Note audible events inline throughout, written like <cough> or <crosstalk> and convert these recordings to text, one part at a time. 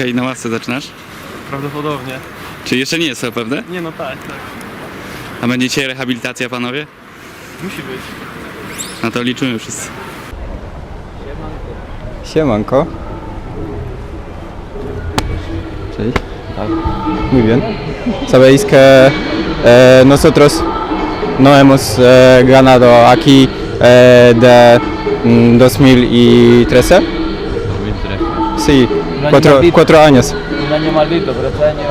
dzisiaj na łasce zaczynasz? Prawdopodobnie. Czy jeszcze nie jest to pewne? Nie no tak, tak. A będzie dzisiaj rehabilitacja, panowie? Musi być. Na to liczymy wszyscy. Siemanko. Cześć. Muy bien. Sabéis que eh, nosotros no hemos eh, ganado aquí eh, de mm, 2013. Sí, año cuatro, maldito. cuatro años. Un año maldito, pero este año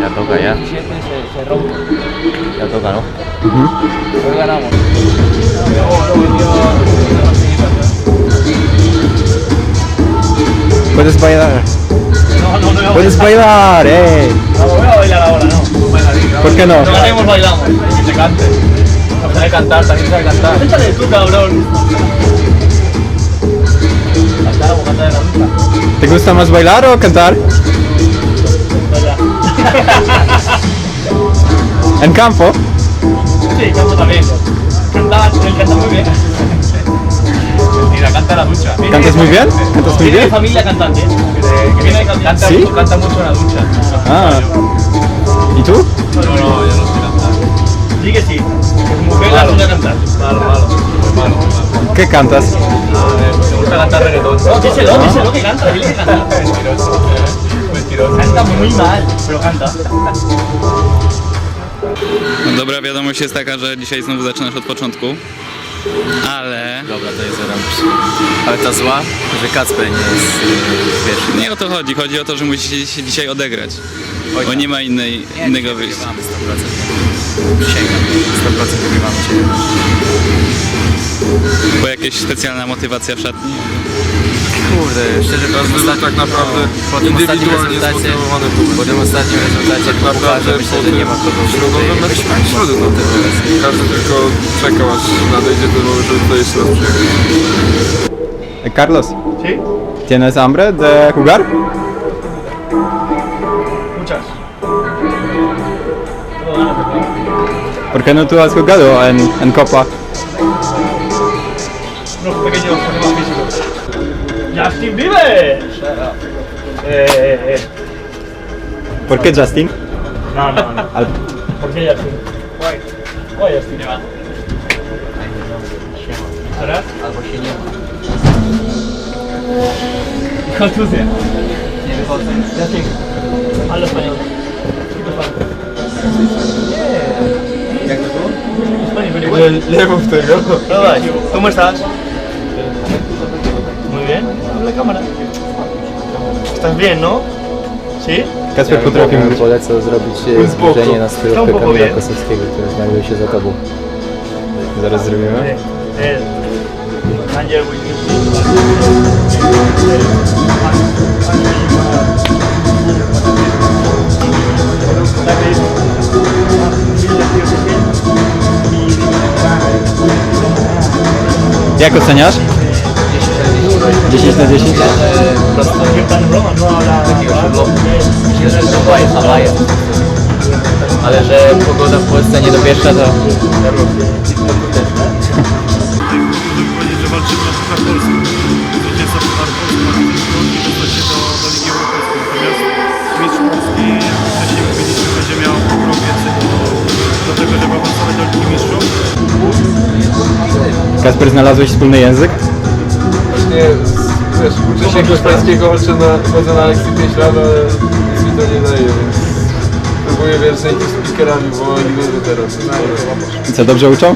Ya toca ya, 17 se, se rompe. ya toca, ¿no? Hoy ganamos. Puedes bailar. No, no, no. Puedes bailar, eh. No, voy a bailar ahora, no. ¿Por qué no? No ganemos, bailamos. Que se cante. No sabe cantar, también sabe cantar. Échale tú, cabrón. Cantar o cantar en la. ¿Te gusta más bailar o cantar? <laughs> En campo. Sí, canto también. Canta, él canta muy bien. Mentira, canta en la ducha. ¿Cantas muy bien? ¿Cantas muy Tiene bien? familia cantante. Que viene a cantar. ¿Sí? Canta mucho en la ducha. Ah. ¿Y tú? No, no, yo no sé cantar. Sí que sí. Como que la cantar. Malo, malo, muy malo. ¿Qué cantas? Me gusta cantar reggaetón. No, díselo, díselo que canta, dile que canta. Mentiroso. Mentiroso. Canta muy mal, pero canta. Dobra wiadomość jest taka, że dzisiaj znowu zaczynasz od początku. Ale Dobra, to jest zarobisz. Ale ta zła, że Kacper nie jest y, pierwszy. nie o to chodzi. Chodzi o to, że musicie się dzisiaj odegrać. Bo nie ma innej, innego wyjścia. Wygrywamy 100%. Przysięgam, 100% wygrywamy cię. Bo jakaś specjalna motywacja w szatni. Kurde, szczerze tym ostatnim, tak naprawdę po tym ostatnim indywidualnie rezultacie, zmotywowany publiczny. po tym ostatnim rezultacie Tak naprawdę Pucharze, myślę, że nie ma kogo środowe tutaj mecze wyśmiać. środy, no to każdy tylko czekał aż nadejdzie ten moment, żeby tutaj jeszcze raz przyjechać. Carlos, ¿Sí? ¿tienes hambre de jugar? Muchas. ¿Por qué no tú has jugado en, en Copa? ¡Justin Bieber! Eh, eh, eh. ¿Por qué Justin? No, no, no. <laughs> Al- ¿Por qué Justin? Guay. Guay, Justin. ¿Ahora? Albo się nie ma. Kontuzja. Nie wychodzę. Justin. Hablo español. Jak to było? Español, very well. Nie mów tego. Hola, ¿Cómo estás? Muy bien. Habla cámara. ¿Estás bien, no? ¿Sí? Kasper potrafi mówić. Polecę zrobić boku. zbliżenie na stylówkę Tą Kamila. Kosowskiego, który znajduje się za tobą. Zaraz zrobimy. Eh, Angel with you. Jak oceniasz? 10 na 10? Myślę, że to jest Hawaje. Ale że pogoda w Polsce nie dopieszcza, to że walczymy o Puchar Polski. Zwycięzca Puchar Polski drugi dostać się do, Ligi Europejskiej. Natomiast mistrz jak wcześniej będzie miał do, tego, do Ligi Mistrzów. Kasper, znalazłeś wspólny język? Właśnie, wiesz, uczę się hiszpańskiego, chodzę na, chodzę na lekcji 5 lat, ale nic mi to nie daje, więc próbuję, wiesz, z speakerami, bo oni wiedzą teraz. I co, dobrze uczą?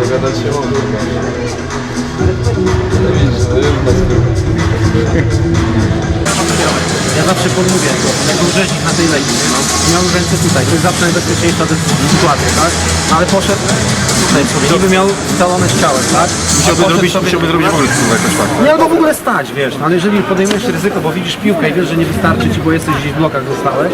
Dogadać się mogą. No widzisz, no już nas Ja zawsze podmówię, jako rzeźnik na tej lejdzie, no. Miał ręce tutaj, to jest zawsze najbezpieczniejsza sytuacja, tak? No ale poszedł sobie, niby miał scalone ciałem, tak? Musiałby zrobić, sobie... musiałby zrobić w ogóle jakoś tak. Nie, albo w ogóle stać, wiesz, no, ale jeżeli podejmujesz ryzyko, bo widzisz piłkę i wiesz, że nie wystarczy ci, bo jesteś gdzieś w blokach zostałeś,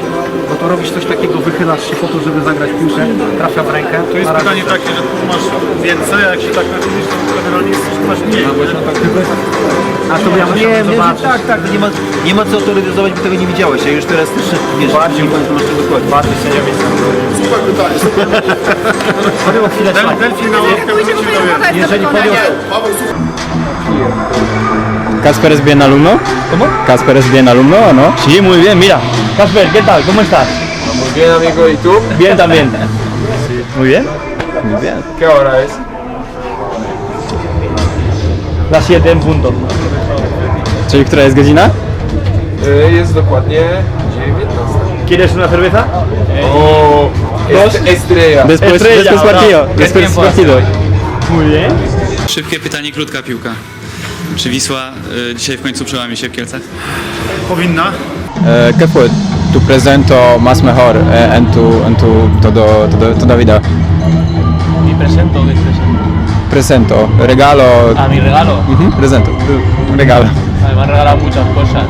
no to robisz coś takiego, wychylasz się po to, żeby zagrać piłkę, trafia w rękę. To jest pytanie takie, że tu masz więcej, a jak się tak naczynisz, to generalnie jest, masz mniej. A to ja Nie, musiałem nie, zobaczyć. tak, tak, nie ma, nie ma co autoryzować, bo tego nie widziałeś, a już teraz też wiesz, bardziej masz to dokładnie. Bardziej sędziowie To było chwilę Ten, ten finał wrócił do Jeżeli. Casper es bien alumno. ¿Cómo? Casper es bien alumno, ¿o no? Sí, muy bien, mira. Casper, ¿qué tal? ¿Cómo estás? Muy bien, amigo, ¿y tú? Bien también. Muy bien. Muy bien. ¿Qué hora es? Las 7 en punto. Czyli która jest godzina? E, Jest dokładnie 19. ¿Quieres una cerveza? O, est- estrella. Después, Estrella, después partido. ¿Qué Después tiempo partido. Muy bien. Szybkie pytanie, krótka piłka. Czy Wisła y, dzisiaj w końcu przełamie się w Kielcach? Powinna. Eh, ¿Qué fue tu presento más mejor eh, en tu, en tu todo, todo, toda vida? Mi presento, ¿qué presento? Presento, regalo. A mi regalo. Ujú, presento, un regalo. Me han regalado muchas cosas.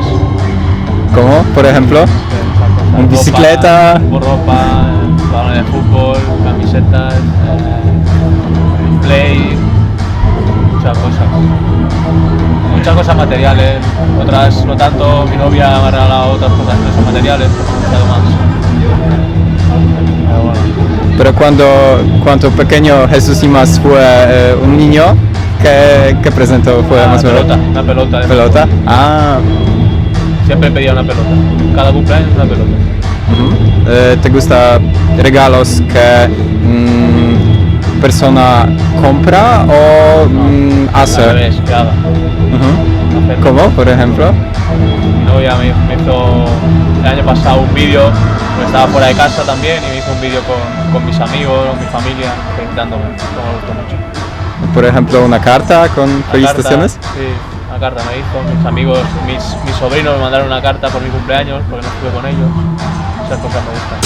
¿Cómo? Por ejemplo. Ropa, Bicicleta. ropa, balones de fútbol, camisetas, eh, play, muchas cosas. Muchas cosas materiales, otras no tanto. Mi novia me ha regalado otras cosas no son materiales, pero me ha gustado más. Pero bueno. Pero cuando, cuando pequeño Jesús Imas fue eh, un niño, ¿qué, qué presento fue Una más pelota, una pelota. de ¿Pelota? Ah, Siempre pedía una pelota. Cada cumpleaños una pelota. Eh, ¿Te gusta regalos que mm, persona compra o mm, Al hace? que. ¿Cómo, por ejemplo? Mi novia me, me hizo el año pasado un vídeo, pues estaba fuera de casa también y me hizo un vídeo con, con mis amigos, con mi familia, felicitándome. Me gustó mucho por ejemplo, una carta con felicitaciones. Sí, una carta me hizo, mis amigos, mis, mis sobrinos me mandaron una carta por mi cumpleaños porque no estuve con ellos. Esas cosas me gustan.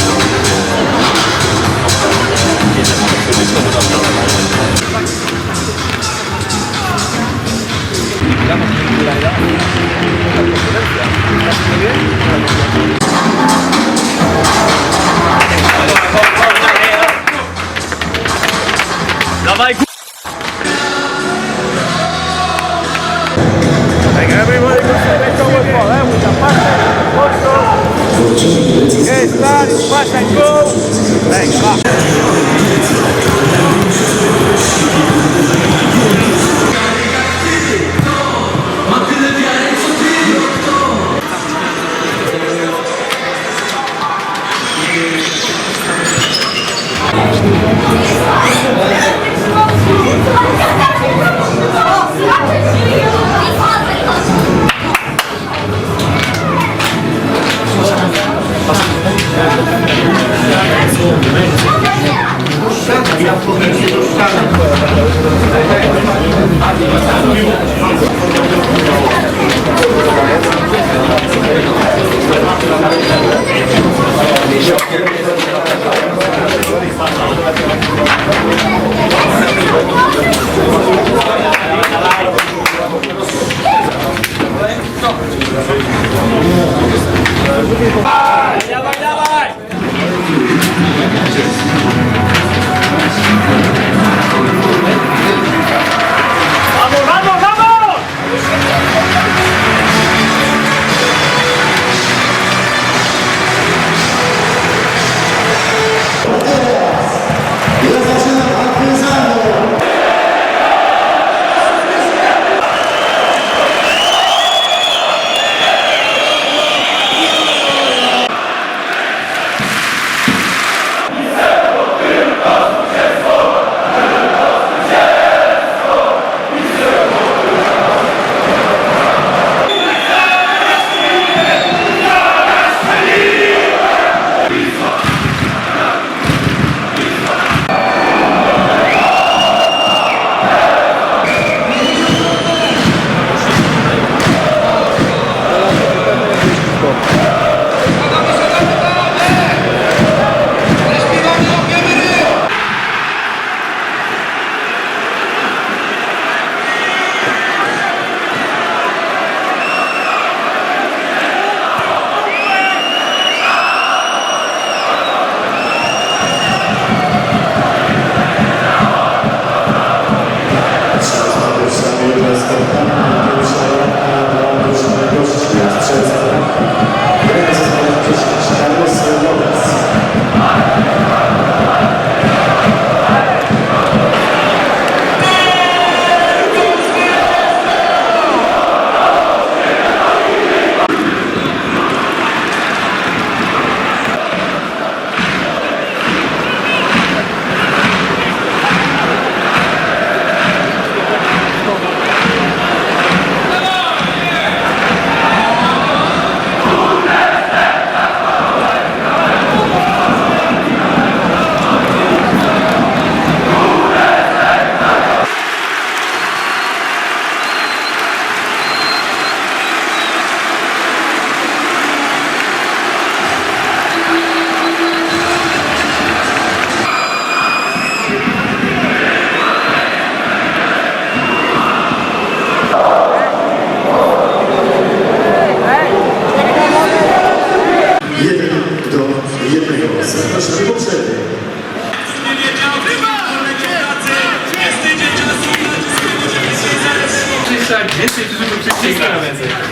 Yes, man, it's and. Thanks.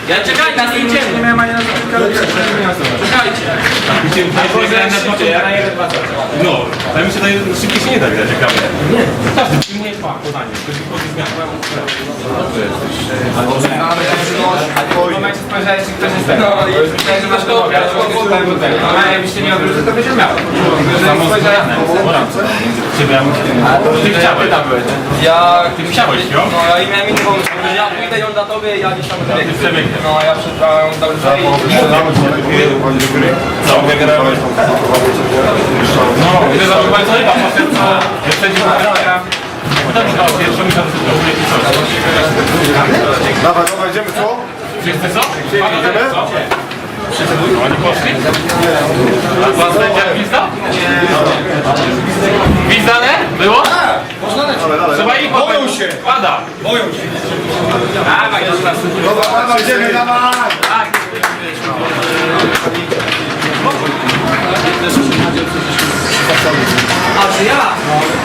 Ja czekaj, na to idziemy. Nie miałem ani na Czekajcie. No, ale mi się daje, szybciej się nie da grać, ciekawe. Nie, każdy przyjmuje podanie. Ktoś wychodzi z miasta. Momencie spojrzałeś, czy ktoś jest tego. No myślałem, że masz go No ale jakbyście nie odwrócił, to byś miał. Że spojrzałeś... Ciebie ja Ty chciałeś. Ja... Ty chciałeś, jo? No ja i miałem inny pomysł, ja pójdę ją na tobie ja gdzieś tam. No ja przebrałem dobrze i... Co, wygrałeś? No, idę za chyba co chyba, potem co... Jeszcze nie wygrałem. Potem chyba pierwszą mi tam zrobię coś. Dawaj, dawaj, idziemy, co? Wszyscy co? Idziemy? Oni poszli? A pan sędzia gwizda? Gwizdane? Było? Trzeba ich Boją się! Pada! Dawaj, dobra. Dawaj, idziemy, dawaj! A, że ja?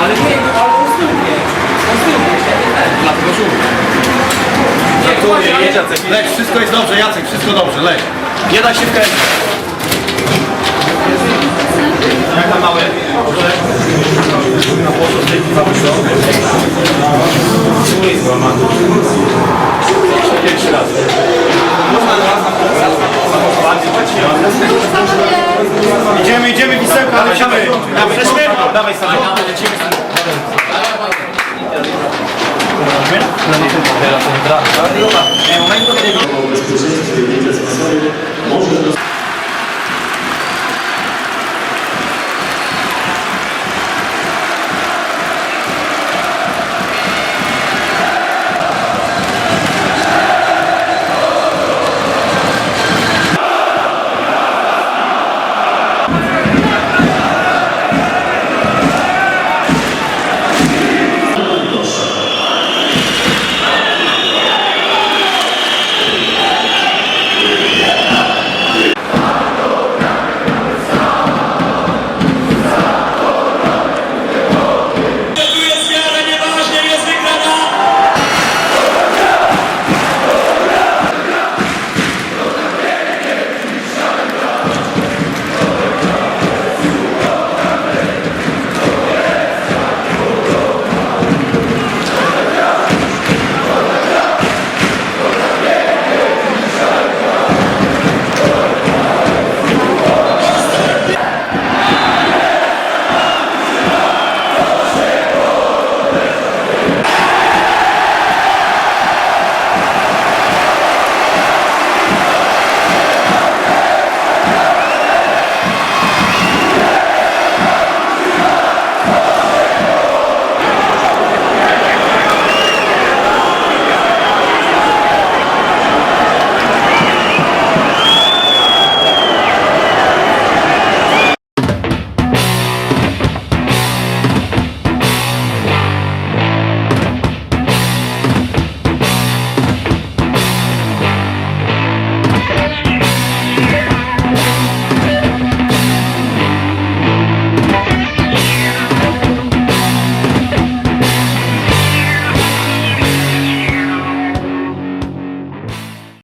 Ale nie, ale on z tyłu nie. On z. Dlatego żółty. Leć, wszystko jest dobrze, Jacek, wszystko dobrze, leć. Nie daj się wkręcić. Jak tam mały? Pierwszy raz. Idziemy, idziemy, wisełka, lecimy. Lecimy. Dawaj, Stefan. Lecimy. Teraz ten brak. Nie, momentu, kiedy...